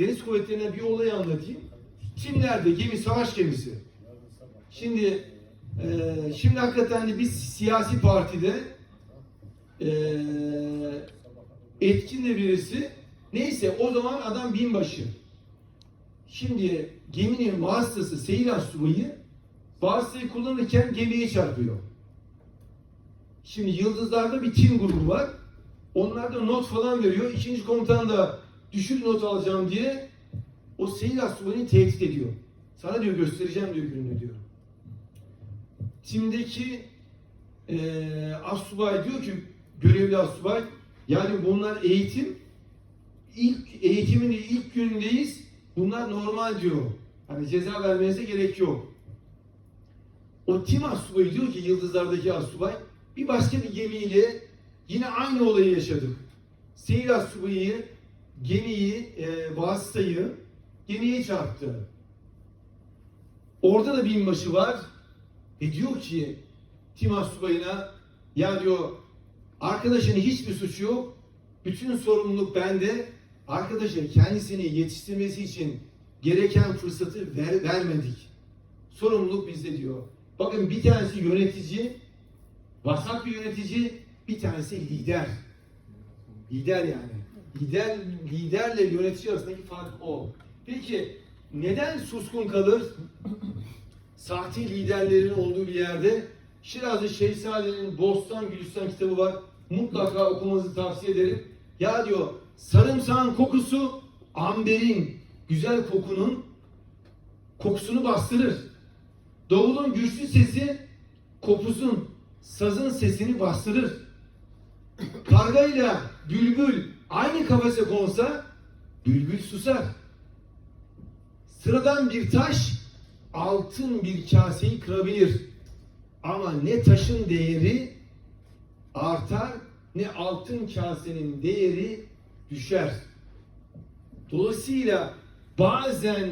Deniz kuvvetlerine bir olay anlatayım. Çinler'de gemi, savaş gemisi. Şimdi e, şimdi hakikaten de biz siyasi partide e, etkin de birisi. Neyse o zaman adam binbaşı. Şimdi geminin vasıtası seyir subayı vasıtayı kullanırken gemiye çarpıyor. Şimdi Yıldızlar'da bir tim grubu var. Onlar da not falan veriyor. İkinci komutan da düşük not alacağım diye o seyir subayını tehdit ediyor. Sana diyor göstereceğim diyor gününü diyor. Timdeki eee assubay diyor ki görevli assubay yani bunlar eğitim ilk eğitimin ilk günündeyiz. Bunlar normal diyor. Hani ceza vermenize gerek yok. O tim assubayı diyor ki Yıldızlar'daki assubay bir başka bir gemiyle yine aynı olayı yaşadık. Seyir assubayı gemiyi, e, vasıtayı gemiye çarptı. Orada da binbaşı var. E diyor ki tim assubayına ya diyor arkadaşının hiçbir suçu yok. Bütün sorumluluk bende. Arkadaşın kendisini yetiştirmesi için gereken fırsatı ver- vermedik. Sorumluluk bizde diyor. Bakın bir tanesi yönetici, vasat bir yönetici, bir tanesi lider. Lider yani. Lider liderle yönetici arasındaki fark o. Peki neden suskun kalır? Sahte liderlerin olduğu bir yerde Şirazlı Şehzade'nin Bostan Gülistan kitabı var. Mutlaka okumanızı tavsiye ederim. Ya diyor sarımsağın kokusu amberin güzel kokunun kokusunu bastırır. Davulun güçlü sesi kopuzun, sazın sesini bastırır. Kargayla bülbül aynı kafese konsa bülbül susar. Sıradan bir taş altın bir kaseyi kırabilir. Ama ne taşın değeri artar ne altın kasenin değeri düşer. Dolayısıyla bazen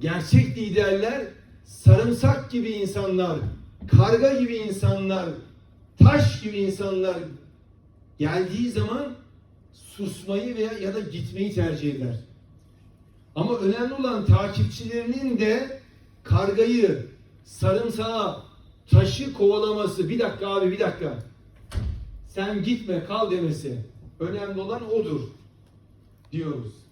gerçek liderler sarımsak gibi insanlar, karga gibi insanlar, taş gibi insanlar geldiği zaman susmayı veya ya da gitmeyi tercih eder. Ama önemli olan takipçilerinin de kargayı, sarımsağı, taşı kovalaması. Bir dakika abi bir dakika. Sen gitme kal demesi. Önemli olan odur diyoruz.